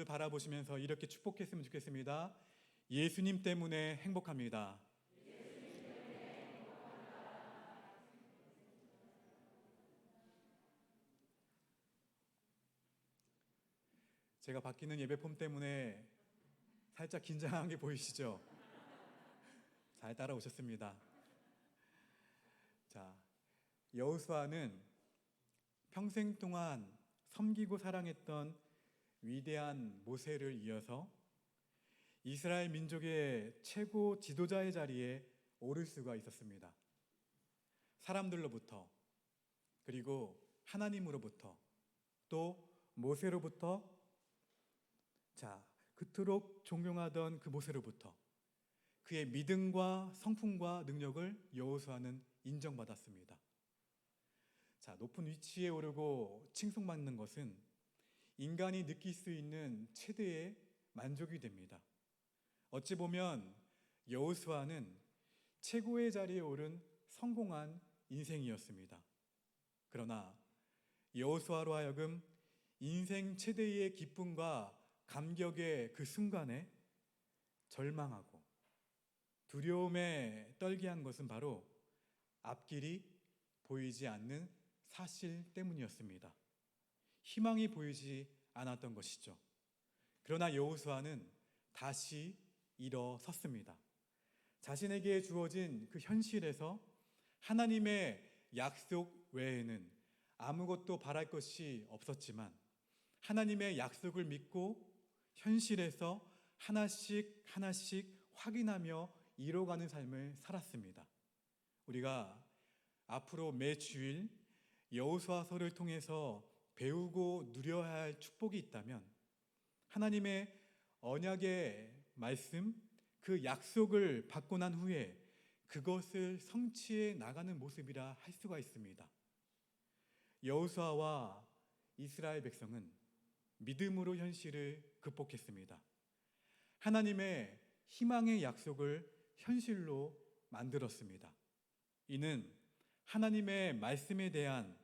여러분들 바라보시면서 이렇게 축복했으면 좋겠습니다. 예수님 때문에 행복합니다. 제가 바뀌는 예배 폼 때문에 살짝 긴장한 게 보이시죠? 잘 따라오셨습니다. 자, 여호수아는 평생 동안 섬기고 사랑했던 위대한 모세를 이어서 이스라엘 민족의 최고 지도자의 자리에 오를 수가 있었습니다. 사람들로부터 그리고 하나님으로부터 또 모세로부터 자, 그토록 존경하던 그 모세로부터 그의 믿음과 성품과 능력을 여호수아는 인정받았습니다. 자, 높은 위치에 오르고 칭송받는 것은 인간이 느낄 수 있는 최대의 만족이 됩니다. 어찌 보면 여호수아는 최고의 자리에 오른 성공한 인생이었습니다. 그러나 여호수아로 하여금 인생 최대의 기쁨과 감격의 그 순간에 절망하고 두려움에 떨게 한 것은 바로 앞길이 보이지 않는 사실 때문이었습니다. 희망이 보이지 않았던 것이죠. 그러나 여호수아는 다시 일어섰습니다. 자신에게 주어진 그 현실에서 하나님의 약속 외에는 아무것도 바랄 것이 없었지만 하나님의 약속을 믿고 현실에서 하나씩 하나씩 확인하며 이뤄가는 삶을 살았습니다. 우리가 앞으로 매 주일 여호수아서를 통해서 배우고 누려야 할 축복이 있다면 하나님의 언약의 말씀 그 약속을 받고 난 후에 그것을 성취해 나가는 모습이라 할 수가 있습니다. 여호수아와 이스라엘 백성은 믿음으로 현실을 극복했습니다. 하나님의 희망의 약속을 현실로 만들었습니다. 이는 하나님의 말씀에 대한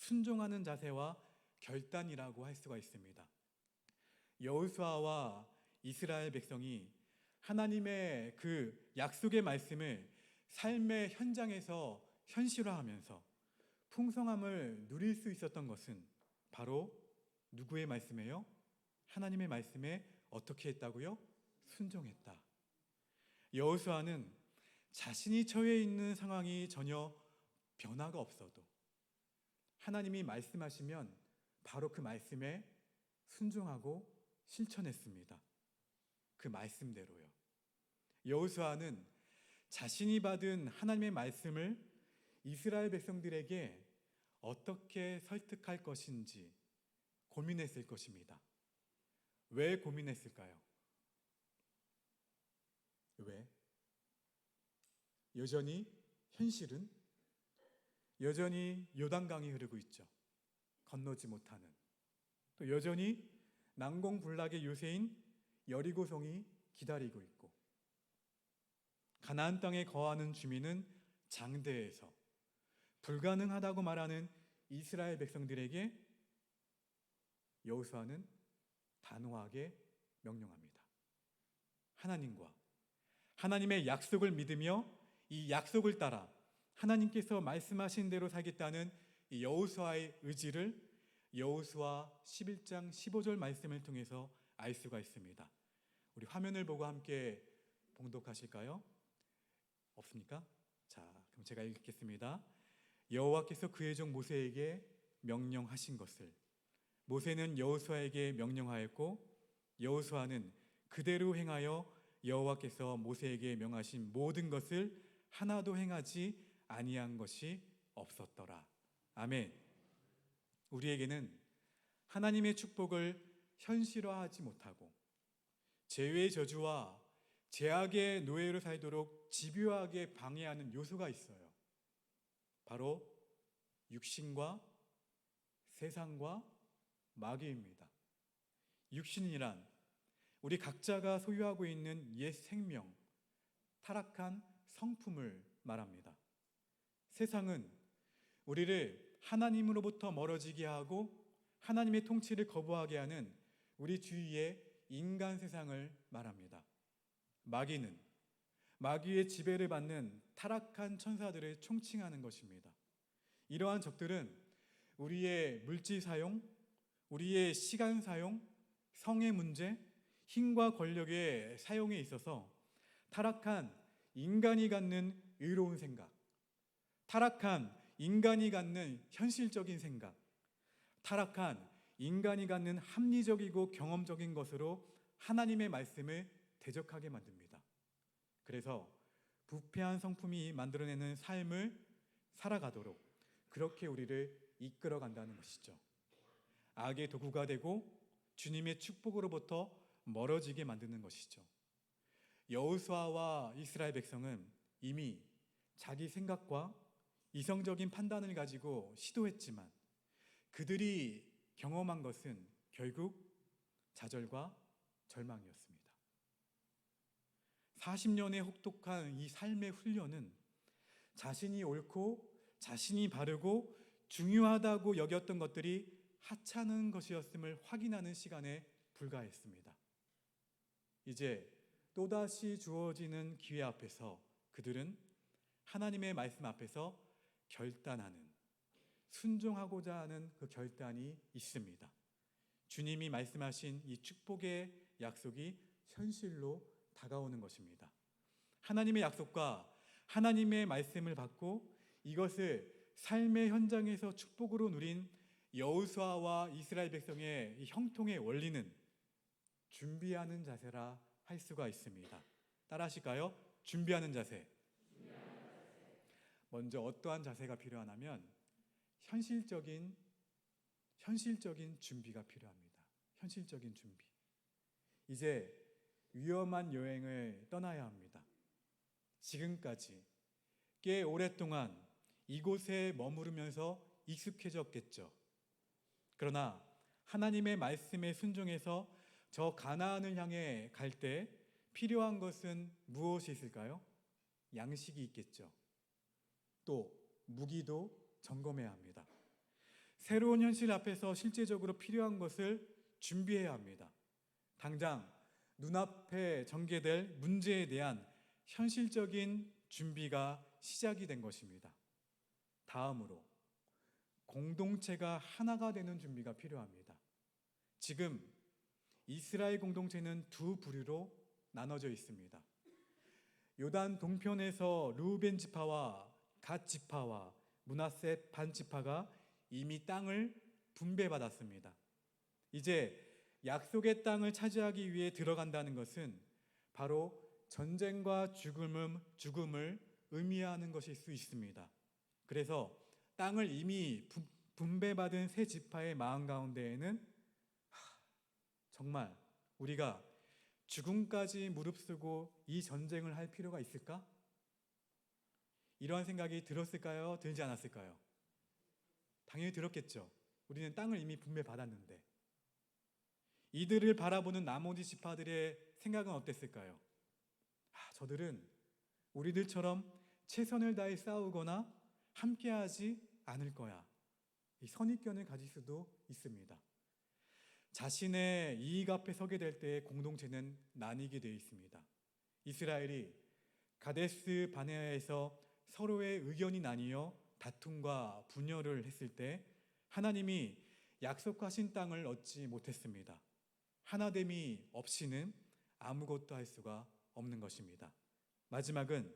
순종하는 자세와 결단이라고 할 수가 있습니다. 여호수아와 이스라엘 백성이 하나님의 그 약속의 말씀을 삶의 현장에서 현실화하면서 풍성함을 누릴 수 있었던 것은 바로 누구의 말씀이에요? 하나님의 말씀에 어떻게 했다고요? 순종했다. 여호수아는 자신이 처해 있는 상황이 전혀 변화가 없어도 하나님이 말씀하시면 바로 그 말씀에 순종하고 실천했습니다. 그 말씀대로요. 여호수아는 자신이 받은 하나님의 말씀을 이스라엘 백성들에게 어떻게 설득할 것인지 고민했을 것입니다. 왜 고민했을까요? 왜? 여전히 현실은 여전히 요단강이 흐르고 있죠. 건너지 못하는. 또 여전히 난공불락의 요새인 여리고성이 기다리고 있고 가나안 땅에 거하는 주민은 장대에서 불가능하다고 말하는 이스라엘 백성들에게 여호수아는 단호하게 명령합니다. 하나님과 하나님의 약속을 믿으며 이 약속을 따라 하나님께서 말씀하신 대로 살겠다는 여호수아의 의지를 여호수아 11장 15절 말씀을 통해서 알 수가 있습니다. 우리 화면을 보고 함께 봉독하실까요? 없습니까? 자, 그럼 제가 읽겠습니다. 여호와께서 그의 종 모세에게 명령하신 것을 모세는 여호수아에게 명령하였고 여호수아는 그대로 행하여 여호와께서 모세에게 명하신 모든 것을 하나도 행하지 아니한 것이 없었더라. 아멘. 우리에게는 하나님의 축복을 현실화하지 못하고 죄의 저주와 죄악의 노예로 살도록 집요하게 방해하는 요소가 있어요. 바로 육신과 세상과 마귀입니다. 육신이란 우리 각자가 소유하고 있는 옛 생명, 타락한 성품을 말합니다. 세상은 우리를 하나님으로부터 멀어지게 하고 하나님의 통치를 거부하게 하는 우리 주위의 인간 세상을 말합니다. 마귀는 마귀의 지배를 받는 타락한 천사들을 총칭하는 것입니다. 이러한 적들은 우리의 물질 사용, 우리의 시간 사용, 성의 문제, 힘과 권력의 사용에 있어서 타락한 인간이 갖는 의로운 생각, 타락한 인간이 갖는 현실적인 생각, 타락한 인간이 갖는 합리적이고 경험적인 것으로 하나님의 말씀을 대적하게 만듭니다. 그래서 부패한 성품이 만들어내는 삶을 살아가도록 그렇게 우리를 이끌어 간다는 것이죠. 악의 도구가 되고 주님의 축복으로부터 멀어지게 만드는 것이죠. 여호수아와 이스라엘 백성은 이미 자기 생각과 이성적인 판단을 가지고 시도했지만 그들이 경험한 것은 결국 좌절과 절망이었습니다. 40년의 혹독한 이 삶의 훈련은 자신이 옳고 자신이 바르고 중요하다고 여겼던 것들이 하찮은 것이었음을 확인하는 시간에 불과했습니다. 이제 또다시 주어지는 기회 앞에서 그들은 하나님의 말씀 앞에서 결단하는 순종하고자 하는 그 결단이 있습니다. 주님이 말씀하신 이 축복의 약속이 현실로 다가오는 것입니다. 하나님의 약속과 하나님의 말씀을 받고 이것을 삶의 현장에서 축복으로 누린 여호수아와 이스라엘 백성의 이 형통의 원리는 준비하는 자세라 할 수가 있습니다. 따라 하실까요? 준비하는 자세. 먼저 어떠한 자세가 필요하냐면 현실적인 현실적인 준비가 필요합니다. 현실적인 준비. 이제 위험한 여행을 떠나야 합니다. 지금까지 꽤 오랫동안 이곳에 머무르면서 익숙해졌겠죠. 그러나 하나님의 말씀에 순종해서 저 가나안을 향해 갈 때 필요한 것은 무엇이 있을까요? 양식이 있겠죠. 또 무기도 점검해야 합니다. 새로운 현실 앞에서 실제적으로 필요한 것을 준비해야 합니다. 당장 눈앞에 전개될 문제에 대한 현실적인 준비가 시작이 된 것입니다. 다음으로 공동체가 하나가 되는 준비가 필요합니다. 지금 이스라엘 공동체는 두 부류로 나눠져 있습니다. 요단 동편에서 루벤 지파와 갓 지파와 문하셋 반 지파가 이미 땅을 분배받았습니다. 이제 약속의 땅을 차지하기 위해 들어간다는 것은 바로 전쟁과 죽음을, 죽음을 의미하는 것일 수 있습니다. 그래서 땅을 이미 분배받은 새 지파의 마음 가운데에는 정말 우리가 죽음까지 무릅쓰고 이 전쟁을 할 필요가 있을까? 이러한 생각이 들었을까요? 들지 않았을까요? 당연히 들었겠죠. 우리는 땅을 이미 분배받았는데 이들을 바라보는 나머지 지파들의 생각은 어땠을까요? 아, 저들은 우리들처럼 최선을 다해 싸우거나 함께하지 않을 거야. 이 선입견을 가질 수도 있습니다. 자신의 이익 앞에 서게 될때 공동체는 나뉘게 되어 있습니다. 이스라엘이 가데스 바네아에서 서로의 의견이 나뉘어 다툼과 분열을 했을 때 하나님이 약속하신 땅을 얻지 못했습니다. 하나됨이 없이는 아무것도 할 수가 없는 것입니다. 마지막은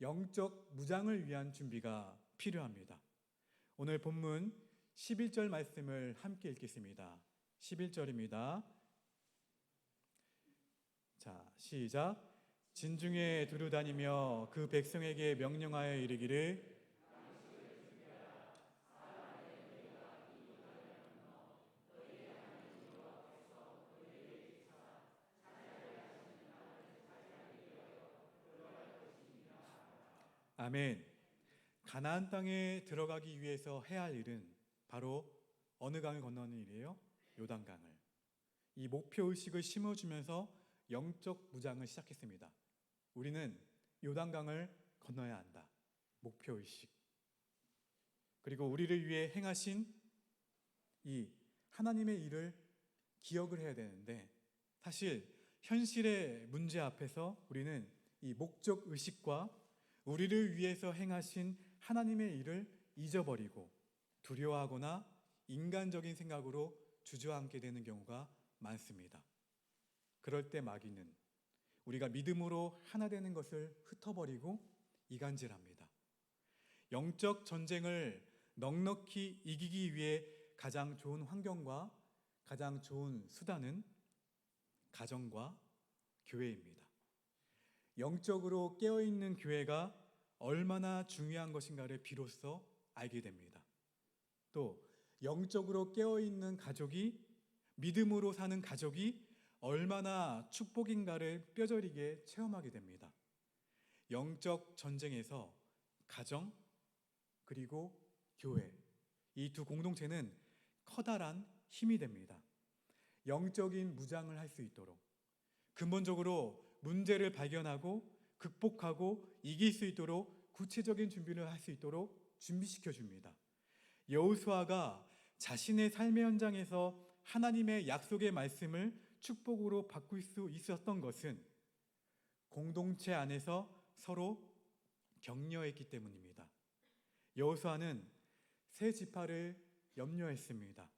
영적 무장을 위한 준비가 필요합니다. 오늘 본문 11절 말씀을 함께 읽겠습니다. 11절입니다. 자, 시작. 진중에 두루 다니며 그 백성에게 명령하여 이르기를 아멘. 가나안 땅에 들어가기 위해서 해야 할 일은 바로 어느 강을 건너는 일이에요? 요단강을. 이 목표 의식을 심어주면서 영적 무장을 시작했습니다. 우리는 요단강을 건너야 한다. 목표 의식. 그리고 우리를 위해 행하신 이 하나님의 일을 기억을 해야 되는데 사실 현실의 문제 앞에서 우리는 이 목적 의식과 우리를 위해서 행하신 하나님의 일을 잊어버리고 두려워하거나 인간적인 생각으로 주저앉게 되는 경우가 많습니다. 그럴 때 마귀는 우리가 믿음으로 하나 되는 것을 흩어버리고 이간질합니다. 영적 전쟁을 넉넉히 이기기 위해 가장 좋은 환경과 가장 좋은 수단은 가정과 교회입니다. 영적으로 깨어있는 교회가 얼마나 중요한 것인가를 비로소 알게 됩니다. 또 영적으로 깨어있는 가족이 믿음으로 사는 가족이 얼마나 축복인가를 뼈저리게 체험하게 됩니다. 영적 전쟁에서 가정 그리고 교회 이 두 공동체는 커다란 힘이 됩니다. 영적인 무장을 할 수 있도록 근본적으로 문제를 발견하고 극복하고 이길 수 있도록 구체적인 준비를 할 수 있도록 준비시켜 줍니다. 여호수아가 자신의 삶의 현장에서 하나님의 약속의 말씀을 축복으로 바꿀 수 있었던 것은 공동체 안에서 서로 격려했기 때문입니다. 여호수아는 새 지파를 염려했습니다.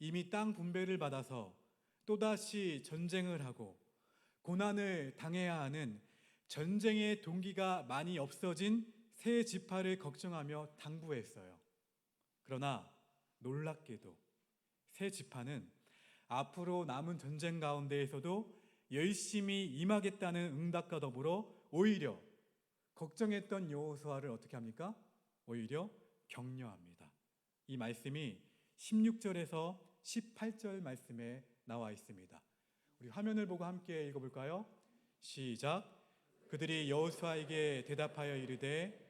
이미 땅 분배를 받아서 또다시 전쟁을 하고 고난을 당해야 하는 전쟁의 동기가 많이 없어진 새 지파를 걱정하며 당부했어요. 그러나 놀랍게도 새 지파는 앞으로 남은 전쟁 가운데에서도 열심히 임하겠다는 응답과 더불어 오히려 걱정했던 여호수아를 어떻게 합니까? 오히려 격려합니다. 이 말씀이 16절에서 18절 말씀에 나와 있습니다. 우리 화면을 보고 함께 읽어볼까요? 시작. 그들이 여호수아에게 대답하여 이르되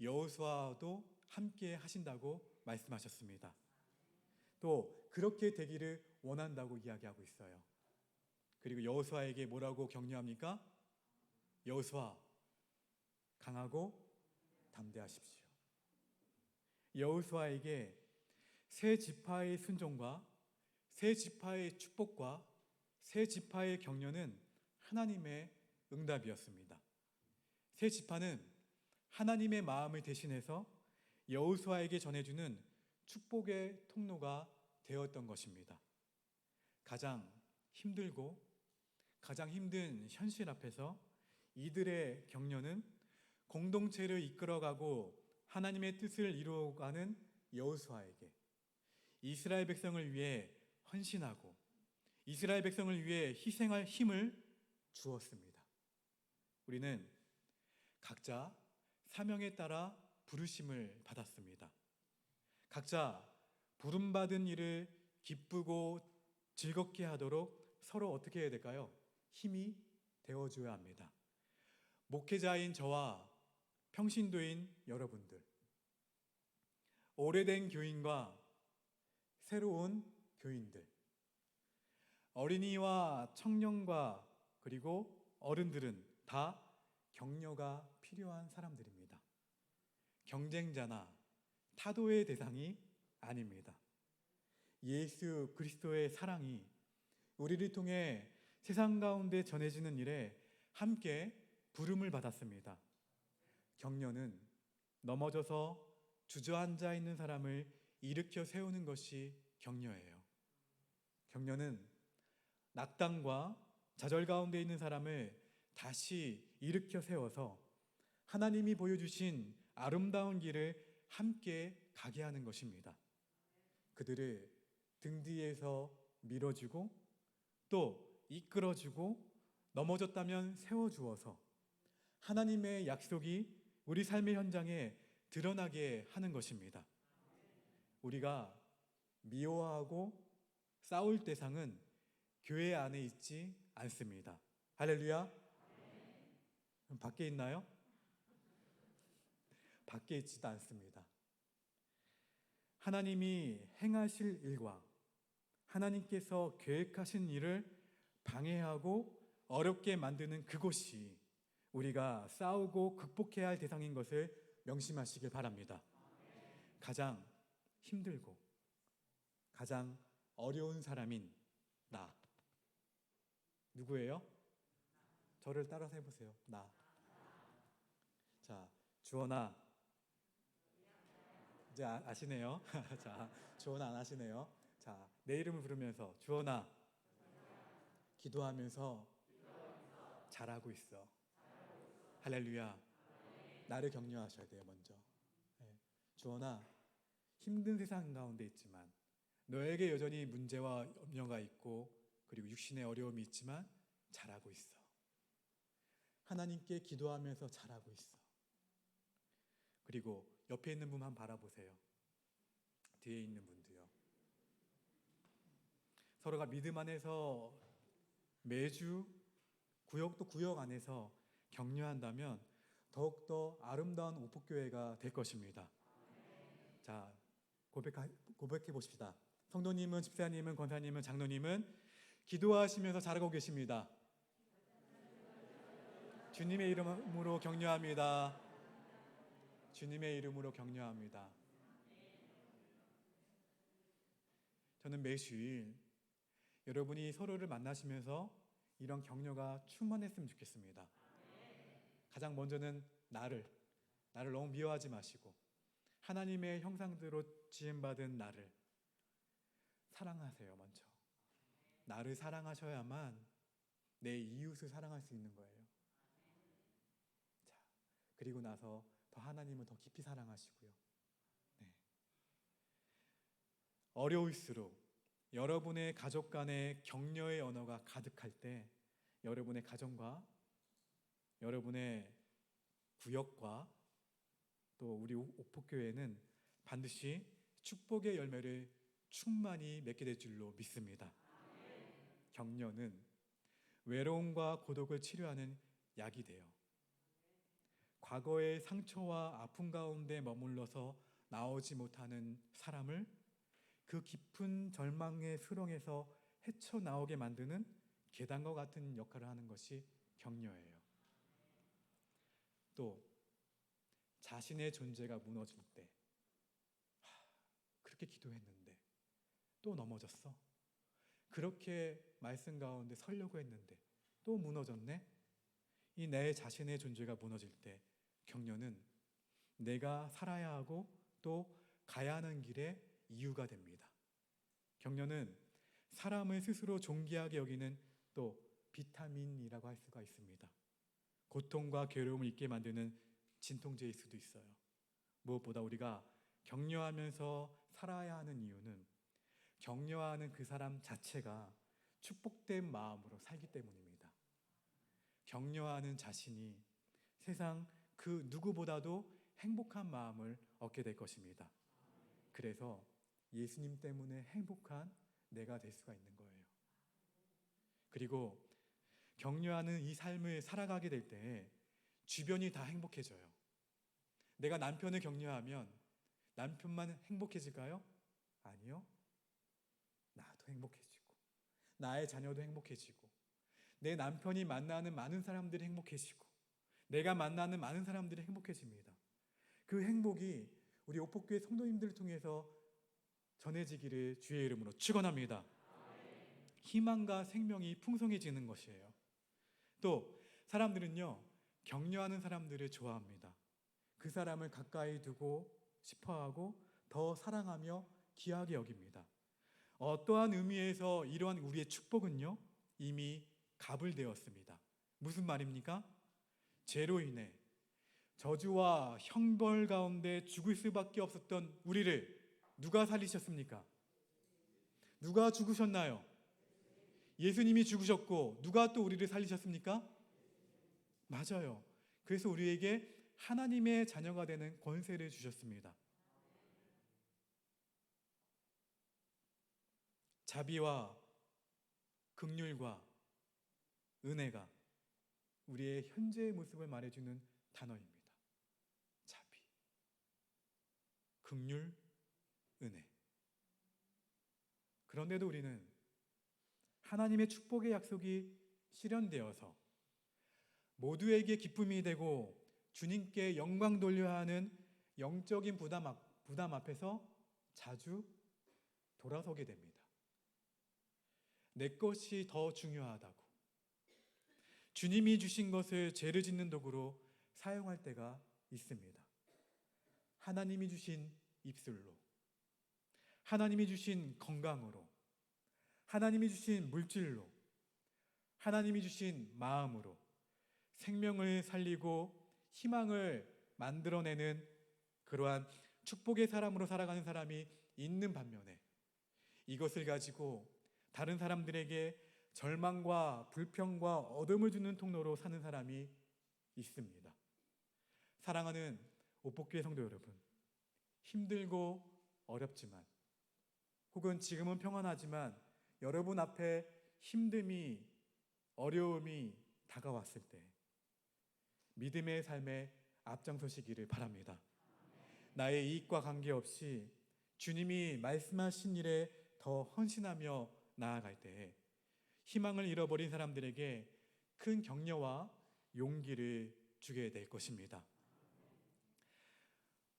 여호수아도 함께 하신다고 말씀하셨습니다. 또 그렇게 되기를 원한다고 이야기하고 있어요. 그리고 여호수아에게 뭐라고 격려합니까? 여호수아 강하고 담대하십시오. 여호수아에게 새 지파의 순종과 새 지파의 축복과 새 지파의 격려는 하나님의 응답이었습니다. 새 지파는 하나님의 마음을 대신해서 여호수아에게 전해주는 축복의 통로가 되었던 것입니다. 가장 힘들고 가장 힘든 현실 앞에서 이들의 격려는 공동체를 이끌어가고 하나님의 뜻을 이루어가는 여호수아에게 이스라엘 백성을 위해 헌신하고 이스라엘 백성을 위해 희생할 힘을 주었습니다. 우리는 각자 사명에 따라 부르심을 받았습니다. 각자 부름받은 일을 기쁘고 즐겁게 하도록 서로 어떻게 해야 될까요? 힘이 되어줘야 합니다. 목회자인 저와 평신도인 여러분들, 오래된 교인과 새로운 교인들, 어린이와 청년과 그리고 어른들은 다 격려가 필요한 사람들입니다. 경쟁자나 타도의 대상이 아닙니다. 예수 그리스도의 사랑이 우리를 통해 세상 가운데 전해지는 일에 함께 부름을 받았습니다. 격려는 넘어져서 주저앉아 있는 사람을 일으켜 세우는 것이 격려예요. 격려는 낙담과 좌절 가운데 있는 사람을 다시 일으켜 세워서 하나님이 보여주신 아름다운 길을 함께 가게 하는 것입니다. 그들을 등 뒤에서 밀어주고 또 이끌어주고 넘어졌다면 세워주어서 하나님의 약속이 우리 삶의 현장에 드러나게 하는 것입니다. 우리가 미워하고 싸울 대상은 교회 안에 있지 않습니다. 할렐루야. 밖에 있나요? 밖에 있지도 않습니다. 하나님이 행하실 일과 하나님께서 계획하신 일을 방해하고 어렵게 만드는 그곳이 우리가 싸우고 극복해야 할 대상인 것을 명심하시길 바랍니다. 가장 힘들고 가장 어려운 사람인 나. 누구예요? 저를 따라서 해보세요. 나. 자, 주원아. 이제 아, 아시네요. 자, 주원아 안 하시네요. 자, 내 이름을 부르면서 주원아. 기도하면서 잘하고 있어. 할렐루야. 나를 격려하셔야 돼요, 먼저. 네. 주원아, 힘든 세상 가운데 있지만 너에게 여전히 문제와 염려가 있고 그리고 육신의 어려움이 있지만 잘하고 있어. 하나님께 기도하면서 잘하고 있어. 그리고 옆에 있는 분만 바라보세요. 뒤에 있는 분도요. 서로가 믿음 안에서 매주 구역 또 구역 안에서 격려한다면 더욱더 아름다운 오복교회가 될 것입니다. 자, 고백, 고백해 보십시다. 성도님은, 집사님은, 권사님은, 장로님은 기도하시면서 잘하고 계십니다. 주님의 이름으로 격려합니다. 주님의 이름으로 격려합니다. 저는 매 주일 여러분이 서로를 만나시면서 이런 격려가 충만했으면 좋겠습니다. 가장 먼저는 나를, 나를 너무 미워하지 마시고 하나님의 형상대로 지음받은 나를 사랑하세요, 먼저. 나를 사랑하셔야만 내 이웃을 사랑할 수 있는 거예요. 자, 그리고 나서 더 하나님을 더 깊이 사랑하시고요. 네. 어려울수록 여러분의 가족 간의 격려의 언어가 가득할 때 여러분의 가정과 여러분의 구역과 또 우리 오포교회는 반드시 축복의 열매를 충만히 맺게 될 줄로 믿습니다. 격려는 외로움과 고독을 치료하는 약이 돼요. 과거의 상처와 아픔 가운데 머물러서 나오지 못하는 사람을 그 깊은 절망의 수렁에서 헤쳐 나오게 만드는 계단과 같은 역할을 하는 것이 격려예요. 또 자신의 존재가 무너질 때 하, 그렇게 기도했는데 또 넘어졌어. 그렇게 말씀 가운데 설려고 했는데 또 무너졌네. 이 내 자신의 존재가 무너질 때 격려는 내가 살아야 하고 또 가야 하는 길의 이유가 됩니다. 격려는 사람을 스스로 존귀하게 여기는 또 비타민이라고 할 수가 있습니다. 고통과 괴로움을 잊게 만드는 진통제일 수도 있어요. 무엇보다 우리가 격려하면서 살아야 하는 이유는 격려하는 그 사람 자체가 축복된 마음으로 살기 때문입니다. 격려하는 자신이 세상 그 누구보다도 행복한 마음을 얻게 될 것입니다. 그래서 예수님 때문에 행복한 내가 될 수가 있는 거예요. 그리고 격려하는 이 삶을 살아가게 될 때 주변이 다 행복해져요. 내가 남편을 격려하면 남편만 행복해질까요? 아니요. 나도 행복해지고, 나의 자녀도 행복해지고, 내 남편이 만나는 많은 사람들이 행복해지고, 내가 만나는 많은 사람들이 행복해집니다. 그 행복이 우리 오복교회 성도님들을 통해서 전해지기를 주의 이름으로 축원합니다. 희망과 생명이 풍성해지는 것이에요. 또 사람들은요 격려하는 사람들을 좋아합니다. 그 사람을 가까이 두고 싶어하고 더 사랑하며 귀하게 여깁니다. 어떠한 의미에서 이러한 우리의 축복은요 이미 가불되었습니다. 무슨 말입니까? 죄로 인해 저주와 형벌 가운데 죽을 수밖에 없었던 우리를 누가 살리셨습니까? 누가 죽으셨나요? 예수님이 죽으셨고 누가 또 우리를 살리셨습니까? 맞아요. 그래서 우리에게 하나님의 자녀가 되는 권세를 주셨습니다. 자비와 극률과 은혜가 우리의 현재의 모습을 말해주는 단어입니다. 자비, 극률, 은혜. 그런데도 우리는 하나님의 축복의 약속이 실현되어서 모두에게 기쁨이 되고 주님께 영광 돌려야 하는 영적인 부담, 앞, 부담 앞에서 자주 돌아서게 됩니다. 내 것이 더 중요하다고. 주님이 주신 것을 죄를 짓는 도구로 사용할 때가 있습니다. 하나님이 주신 입술로, 하나님이 주신 건강으로, 하나님이 주신 물질로, 하나님이 주신 마음으로 생명을 살리고 희망을 만들어내는 그러한 축복의 사람으로 살아가는 사람이 있는 반면에 이것을 가지고 다른 사람들에게 절망과 불평과 어둠을 주는 통로로 사는 사람이 있습니다. 사랑하는 오복교회 성도 여러분, 힘들고 어렵지만 혹은 지금은 평안하지만 여러분 앞에 힘듦이 어려움이 다가왔을 때 믿음의 삶에 앞장서시기를 바랍니다. 나의 이익과 관계없이 주님이 말씀하신 일에 더 헌신하며 나아갈 때 희망을 잃어버린 사람들에게 큰 격려와 용기를 주게 될 것입니다.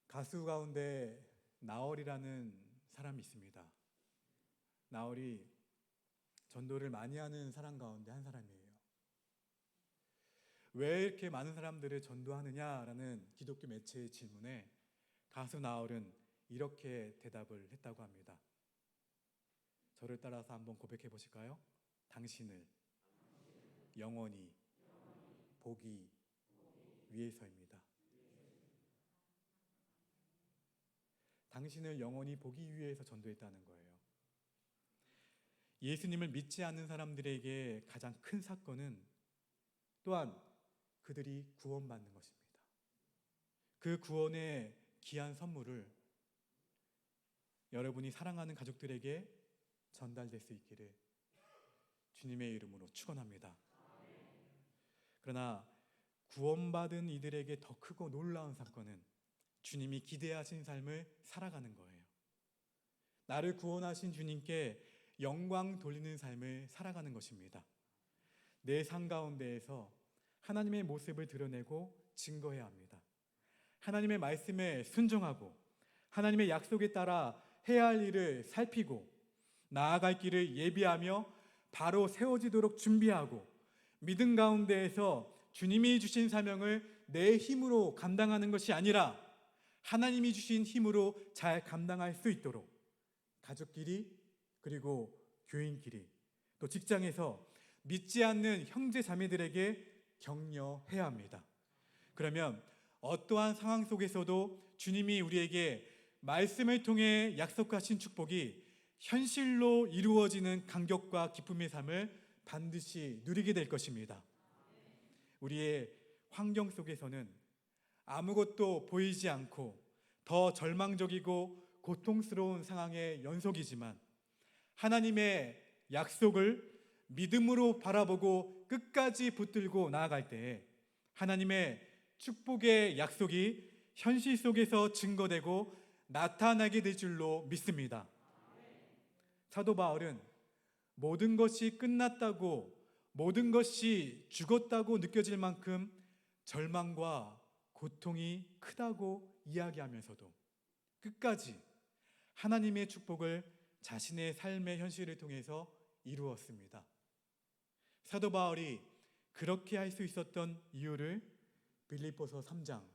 가수 가운데 나얼이라는 사람이 있습니다. 나얼이 전도를 많이 하는 사람 가운데 한 사람이에요. 왜 이렇게 많은 사람들을 전도하느냐라는 기독교 매체의 질문에 가수 나얼은 이렇게 대답을 했다고 합니다. 저를 따라서 한번 고백해 보실까요? 당신을 영원히 보기 위해서입니다. 당신을 영원히 보기 위해서 전도했다는 거예요. 예수님을 믿지 않는 사람들에게 가장 큰 사건은 또한 그들이 구원받는 것입니다. 그 구원의 귀한 선물을 여러분이 사랑하는 가족들에게 전달될 수 있기를 주님의 이름으로 축원합니다. 그러나 구원받은 이들에게 더 크고 놀라운 사건은 주님이 기대하신 삶을 살아가는 거예요. 나를 구원하신 주님께 영광 돌리는 삶을 살아가는 것입니다. 내 삶 가운데에서 하나님의 모습을 드러내고 증거해야 합니다. 하나님의 말씀에 순종하고 하나님의 약속에 따라 해야 할 일을 살피고 나아갈 길을 예비하며 바로 세워지도록 준비하고 믿음 가운데에서 주님이 주신 사명을 내 힘으로 감당하는 것이 아니라 하나님이 주신 힘으로 잘 감당할 수 있도록 가족끼리 그리고 교인끼리 또 직장에서 믿지 않는 형제 자매들에게 격려해야 합니다. 그러면 어떠한 상황 속에서도 주님이 우리에게 말씀을 통해 약속하신 축복이 현실로 이루어지는 감격과 기쁨의 삶을 반드시 누리게 될 것입니다. 우리의 환경 속에서는 아무것도 보이지 않고 더 절망적이고 고통스러운 상황의 연속이지만 하나님의 약속을 믿음으로 바라보고 끝까지 붙들고 나아갈 때 하나님의 축복의 약속이 현실 속에서 증거되고 나타나게 될 줄로 믿습니다. 사도 바울은 모든 것이 끝났다고 모든 것이 죽었다고 느껴질 만큼 절망과 고통이 크다고 이야기하면서도 끝까지 하나님의 축복을 자신의 삶의 현실을 통해서 이루었습니다. 사도 바울이 그렇게 할 수 있었던 이유를 빌립보서 3장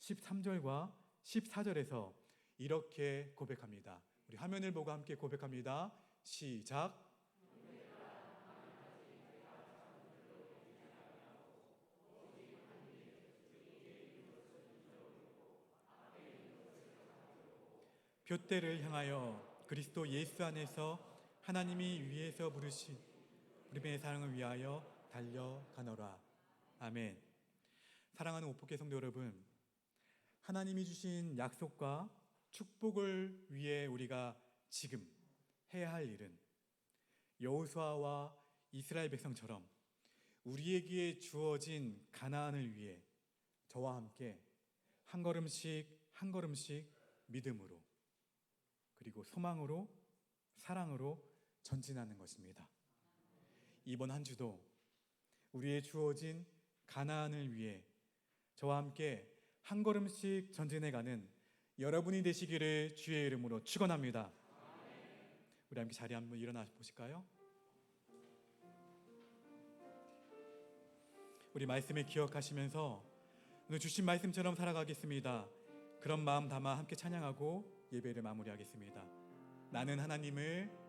13절과 14절에서 이렇게 고백합니다. 우리 화면을 보고 함께 고백합니다. 시작. 표대를 향하여 그리스도 예수 안에서 하나님이 위에서 부르신 우리의 사랑을 위하여 달려가노라. 아멘. 사랑하는 오포케 성도 여러분, 하나님이 주신 약속과 축복을 위해 우리가 지금 해야 할 일은 여호수아와 이스라엘 백성처럼 우리에게 주어진 가나안을 위해 저와 함께 한 걸음씩 한 걸음씩 믿음으로 그리고 소망으로 사랑으로 전진하는 것입니다. 이번 한 주도 우리의 주어진 가나안을 위해 저와 함께 한 걸음씩 전진해 가는 여러분이 되시기를 주의 이름으로 축원합니다. 우리 함께 자리 한번 일어나 보실까요? 우리 말씀을 기억하시면서 오늘 주신 말씀처럼 살아가겠습니다. 그런 마음 담아 함께 찬양하고 예배를 마무리하겠습니다. 나는 하나님을